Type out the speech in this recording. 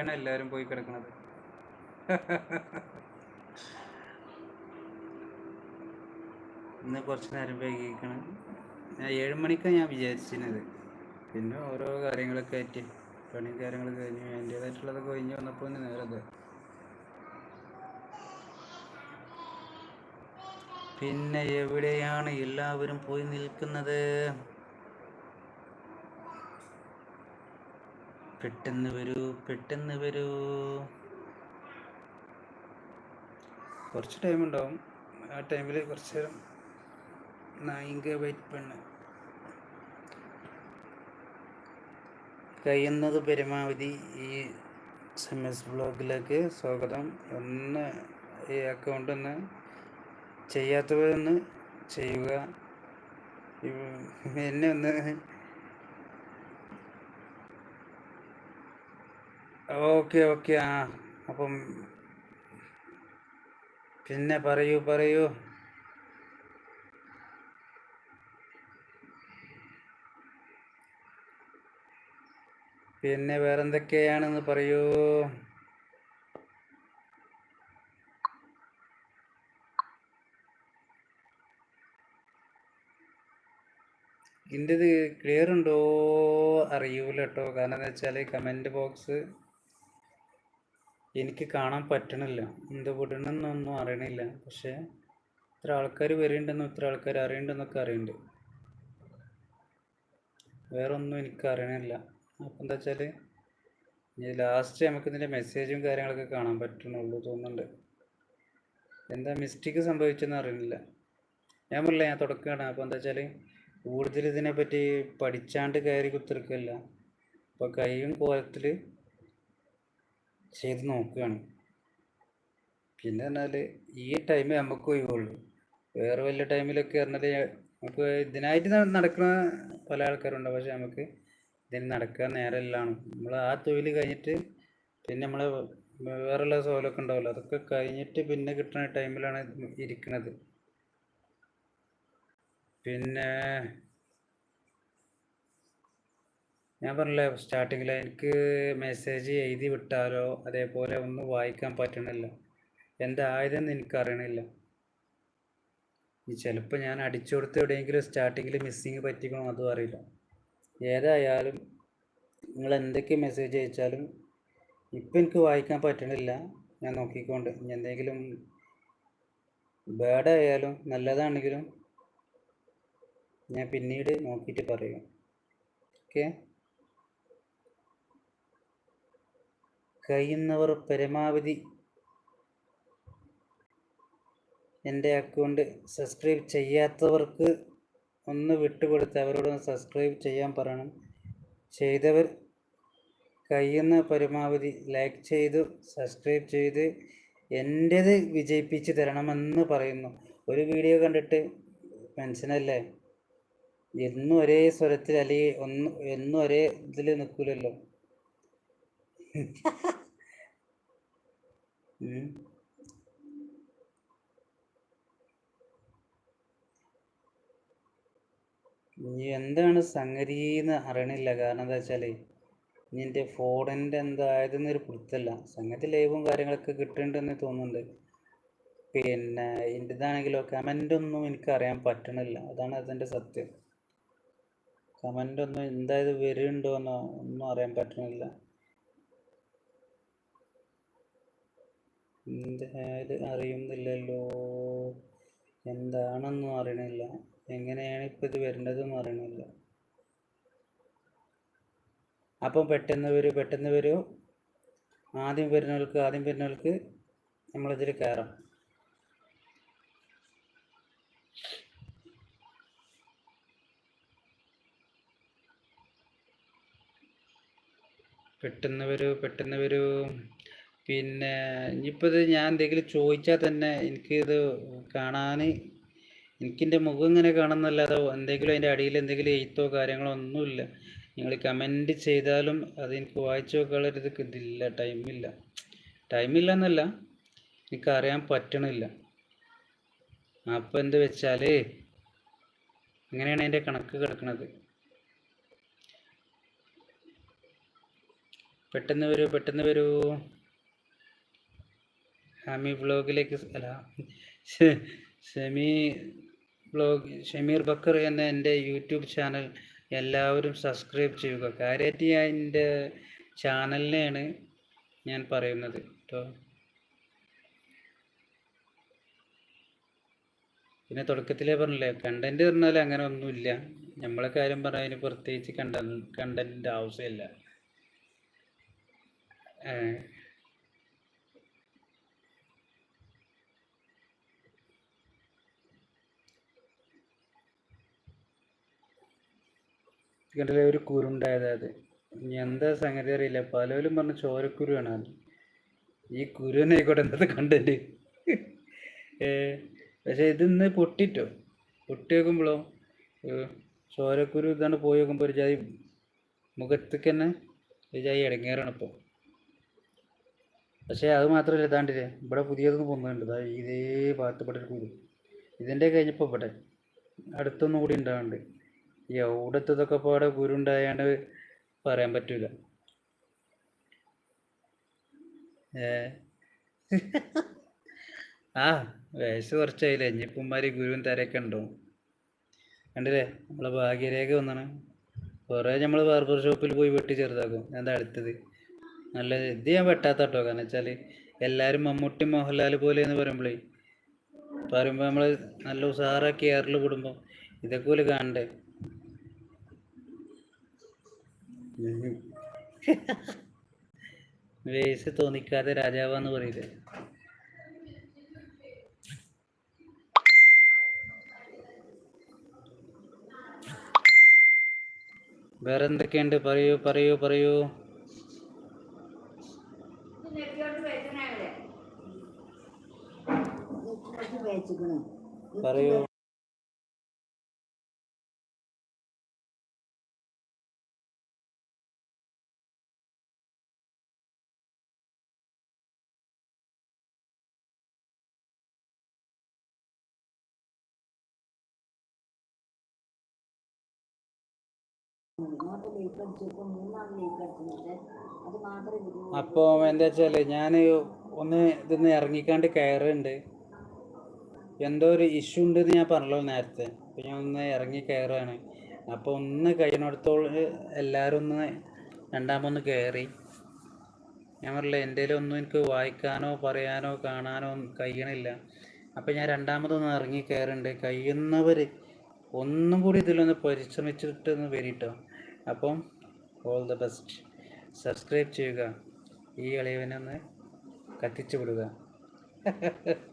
താഴെയാണ് എല്ലാവരും പോയി കിടക്കുന്നത് ഇന്ന് കുറച്ച് നേരം വൈകിക്കണം ഞാൻ ഏഴ് മണിക്കാണ് ഞാൻ വിചാരിച്ചിരുന്നത്. പിന്നെ ഓരോ കാര്യങ്ങളൊക്കെ ആയിട്ട് പണി കാര്യങ്ങൾ കഴിഞ്ഞ് എന്റേതായിട്ടുള്ളത് കഴിഞ്ഞ് വന്നപ്പോൾ നേരത്തെ പിന്നെ എവിടെയാണ് എല്ലാവരും പോയി നിൽക്കുന്നത്? പെട്ടെന്ന് വരൂ പെട്ടെന്ന് വരൂ കുറച്ച് ടൈം ഉണ്ടാവും. ആ ടൈമിൽ കുറച്ച് നേരം നായിക വെയിറ്റ് പെണ്ണ്. കഴിയുന്നത് പരമാവധി ഈ എം എസ് ബ്ലോഗിലേക്ക് സ്വാഗതം. ഒന്ന് ഈ അക്കൗണ്ട് ഒന്ന് ചെയ്യാത്തവരൊന്ന് ചെയ്യുക. എന്നെ ഒന്ന് ഓക്കെ ഓക്കെ. ആ അപ്പം പിന്നെ പറയൂ പറയൂ. പിന്നെ വേറെന്തൊക്കെയാണെന്ന് പറയൂ. ഇതിന്റെത് ക്ലിയർ ഉണ്ടോ? അറിയൂല കേട്ടോ കാരണം എന്താ വെച്ചാൽ കമന്റ് ബോക്സ് എനിക്ക് കാണാൻ പറ്റണില്ല. എന്ത് വിടണമെന്നൊന്നും അറിയണില്ല. പക്ഷേ ഇത്ര ആൾക്കാർ വരുന്നുണ്ടെന്നും ഇത്ര ആൾക്കാർ അറിയണ്ടെന്നൊക്കെ അറിയുന്നുണ്ട് വേറെ ഒന്നും എനിക്ക് അറിയണില്ല. അപ്പം എന്താ വെച്ചാൽ ഇനി ലാസ്റ്റ് നമുക്ക് ഇതിന്റെ മെസ്സേജും കാര്യങ്ങളൊക്കെ കാണാൻ പറ്റണുള്ളൂ തോന്നുന്നുണ്ട്. എന്താ മിസ്റ്റേക്ക് സംഭവിച്ചെന്ന് അറിയണില്ല. ഞാൻ പറയില്ല ഞാൻ തുടക്കുകയാണ് അപ്പോൾ എന്താ വെച്ചാൽ കൂടുതൽ ഇതിനെപ്പറ്റി പഠിച്ചാണ്ട് കയറി കുത്തിരിക്കല്ല. അപ്പോൾ കൈയും കോലത്തിൽ ചെയ്ത് നോക്കുകയാണ്. പിന്നെ പറഞ്ഞാൽ ഈ ടൈമേ നമുക്ക് ഒഴിവുള്ളൂ. വേറെ വലിയ ടൈമിലൊക്കെ പറഞ്ഞാൽ നമുക്ക് ഇതിനായിട്ട് നടക്കുന്ന പല ആൾക്കാരുണ്ട്. പക്ഷെ നമുക്ക് ഇതിന് നടക്കാൻ നേരമില്ലാണ്. നമ്മൾ ആ തൊഴിൽ കഴിഞ്ഞിട്ട് പിന്നെ നമ്മൾ വേറെയുള്ള സോലൊക്കെ ഉണ്ടാവില്ല. അതൊക്കെ കഴിഞ്ഞിട്ട് പിന്നെ കിട്ടുന്ന ടൈമിലാണ് ഇരിക്കുന്നത് പിന്നെ ഞാൻ പറഞ്ഞില്ലേ സ്റ്റാർട്ടിങ്ങിൽ എനിക്ക് മെസ്സേജ് എഴുതി വിട്ടാലോ അതേപോലെ ഒന്നും വായിക്കാൻ പറ്റണില്ല. എന്തായതെന്ന് എനിക്കറിയണില്ല. ചിലപ്പോൾ ഞാൻ അടിച്ചു കൊടുത്ത് എവിടെയെങ്കിലും സ്റ്റാർട്ടിങ്ങിൽ മിസ്സിങ് പറ്റിക്കണോ അതും അറിയില്ല. ഏതായാലും നിങ്ങൾ എന്തൊക്കെ മെസ്സേജ് അയച്ചാലും ഇപ്പം എനിക്ക് വായിക്കാൻ പറ്റണില്ല. ഞാൻ നോക്കിക്കൊണ്ട് എന്തെങ്കിലും ബേഡായാലും നല്ലതാണെങ്കിലും ഞാൻ പിന്നീട് നോക്കിയിട്ട് പറയും. ഓക്കെ കഴിയുന്നവർ പരമാവധി എന്റെ അക്കൗണ്ട് സബ്സ്ക്രൈബ് ചെയ്യാത്തവർക്ക് ഒന്ന് വിട്ടുകൊടുത്ത് അവരോടൊന്ന് സബ്സ്ക്രൈബ് ചെയ്യാൻ പറയണം. ചെയ്തവർ കഴിയുന്ന പരമാവധി ലൈക്ക് ചെയ്തു സബ്സ്ക്രൈബ് ചെയ്ത് എന്റേത് വിജയിപ്പിച്ച് തരണമെന്ന് പറയുന്നു. ഒരു വീഡിയോ കണ്ടിട്ട് മനസ്സിനല്ലേ? എന്നും ഒരേ സ്വരത്തിൽ അല്ലെങ്കിൽ ഒന്ന് എന്നും ഒരേ ഇതിൽ നിൽക്കില്ലല്ലോ ഇനി എന്താണ് സംഗതി എന്ന് അറിയണില്ല. കാരണം എന്താ വെച്ചാൽ ഇനി ഫോണിന്റെ എന്തായതെന്നൊരു പിടുത്തല്ല. സംഗതി ലൈവും കാര്യങ്ങളൊക്കെ കിട്ടുന്നുണ്ടെന്ന് തോന്നുന്നുണ്ട്. പിന്നെ എന്റെതാണെങ്കിലോ കമന്റ് ഒന്നും എനിക്ക് അറിയാൻ പറ്റണില്ല. അതാണ് അതിന്റെ സത്യം. കമന്റ് ഒന്നും എന്തായത് വരുന്നുണ്ടോയെന്നോ ഒന്നും അറിയാൻ പറ്റണില്ല. എന്തായാലും അറിയുന്നില്ലല്ലോ. എന്താണെന്നും അറിയണില്ല. എങ്ങനെയാണ് ഇപ്പം ഇത് വരേണ്ടതെന്നും അറിയണില്ല. അപ്പം പെട്ടെന്ന് വരൂ പെട്ടെന്ന് വരൂ. ആദ്യം വരുന്നവർക്ക് ആദ്യം വരുന്നവർക്ക് നമ്മളിതിൽ കയറാം. പെട്ടെന്ന് വരൂ പെട്ടെന്ന് വരൂ. പിന്നെ ഇനിയിപ്പോൾ ഇത് ഞാൻ എന്തെങ്കിലും ചോദിച്ചാൽ തന്നെ എനിക്കിത് കാണാൻ എനിക്കെന്റെ മുഖം ഇങ്ങനെ കാണുന്നല്ലാതെ എന്തെങ്കിലും അതിന്റെ അടിയിൽ എന്തെങ്കിലും എഴുത്തോ കാര്യങ്ങളോ ഒന്നുമില്ല. നിങ്ങൾ കമന്റ് ചെയ്താലും അത് എനിക്ക് വായിച്ചു നോക്കാനുള്ളൊരു ഇതില്ല. ടൈമില്ല ടൈമില്ല എന്നല്ല എനിക്കറിയാൻ പറ്റണില്ല. അപ്പം എന്ത് വെച്ചാൽ എങ്ങനെയാണ് എന്റെ കണക്ക് കിടക്കുന്നത് പെട്ടെന്ന് വരൂ പെട്ടെന്ന് വരൂ. ഹാമി വ്ലോഗിലേക്ക് സ് അല്ല ഷമി ബ്ലോഗ് ഷമീർ ബക്കർ എന്ന എന്റെ യൂട്യൂബ് ചാനൽ എല്ലാവരും സബ്സ്ക്രൈബ് ചെയ്യുക. കാര്യമായിട്ട് ഞാൻ എന്റെ ചാനലിനെയാണ് ഞാൻ പറയുന്നത് കേട്ടോ പിന്നെ തുടക്കത്തിലേ പറഞ്ഞില്ലേ കണ്ടന്റ് പറഞ്ഞാൽ അങ്ങനെ ഒന്നുമില്ല. നമ്മളെ കാര്യം പറയാൻ പ്രത്യേകിച്ച് കണ്ട കണ്ടന്റിന്റെ ആവശ്യമില്ല. കണ്ടില്ലേ ഒരു കുരുണ്ടായത് അത്. ഇനി എന്താ സംഗതി അറിയില്ല. പലരും പറഞ്ഞ ചോരക്കുരുവാണ് അത്. ഈ കുരുവിനെ ആയിക്കോട്ടെ എന്തത് കണ്ടന്റ് പക്ഷെ ഇതിന്ന് പൊട്ടിട്ടോ? പൊട്ടി വെക്കുമ്പോഴോ ചോരക്കുരു ഇതാണ് പോയി വെക്കുമ്പോൾ ഒരു ചായ മുഖത്തേക്ക് തന്നെ ഒരു ജാതി ഇടങ്ങേറാണ് ഇപ്പോൾ പക്ഷേ അത് മാത്രമല്ല ഇതാണ്ടില്ലേ ഇവിടെ പുതിയതൊന്നും പോകുന്നുണ്ട് ഇതാ ഭാഗത്ത് ഇവിടെ കുരു. ഇതിന്റെ കഴിഞ്ഞപ്പോൾ ഇവിടെ അടുത്തൊന്നും കൂടി ഉണ്ടാവുന്നുണ്ട്. എവിടത്തതൊക്കെ പാടെ കുരുണ്ടായാണ്ട് പറയാൻ പറ്റൂല. ആ വയസ്സ് കുറച്ചായില്ലേ. ഇനിയിപ്പന്മാര് ഗുരുവും തരയൊക്കെ ഉണ്ടോ? കണ്ടില്ലേ? നമ്മളെ ഭാഗ്യരേഖ വന്നാണ്. കുറേ നമ്മൾ ബാർബർ ഷോപ്പിൽ പോയി വെട്ടി ചെറുതാക്കും. എന്താ അടുത്തത്? നല്ല ഇത് ഞാൻ വെട്ടാത്ത കേട്ടോ. കാരണം വെച്ചാൽ എല്ലാവരും മമ്മൂട്ടി മോഹൻലാൽ പോലെ എന്ന് പറയുമ്പോഴേ പറയുമ്പോൾ നമ്മൾ നല്ല ഉഷാറാക്കി എയറിൽ കുടുംബം ഇതൊക്കെ പോലെ കാണണ്ടേ? വേസ് തോന്നിക്കാതെ രാജാവാന്ന് പറയില്ലേ? വേറെ എന്തൊക്കെയുണ്ട് പറയൂ പറയൂ. പറയൂ പറയൂ ഇങ്ങോട്ട് ലീക്ക് അടിച്ചപ്പോൾ മൂന്നാൾ ലീക്ക് അടിച്ചിട്ട് അത് മാത്രമേ ഇതിന് അപ്പോൾ എന്താ വെച്ചാൽ ഞാൻ ഒന്ന് ഇതൊന്ന് ഇറങ്ങിക്കാണ്ട് കയറുന്നുണ്ട് എന്തോ ഒരു ഇഷ്യൂ ഉണ്ടെന്ന് ഞാൻ പറഞ്ഞല്ലോ നേരത്തെ. അപ്പോൾ ഞാൻ ഒന്ന് ഇറങ്ങി കയറുകയാണ് അപ്പോൾ ഒന്ന് കഴിഞ്ഞിടത്തോളം എല്ലാവരും ഒന്ന് രണ്ടാമൊന്ന് കയറി. ഞാൻ പറഞ്ഞില്ല എന്റെ ഒന്നും എനിക്ക് വായിക്കാനോ പറയാനോ കാണാനോ കഴിയണില്ല. അപ്പോൾ ഞാൻ രണ്ടാമതൊന്ന് ഇറങ്ങി കയറുന്നുണ്ട് കഴിയുന്നവർ ഒന്നും കൂടി ഇതിലൊന്ന് പരിശ്രമിച്ചിട്ട് ഒന്ന് വരിട്ടോ. അപ്പം ഓൾ ദ ബെസ്റ്റ് സബ്സ്ക്രൈബ് ചെയ്യുക. ഈ ഇളയവനെ ഒന്ന് കത്തിച്ചു വിടുക.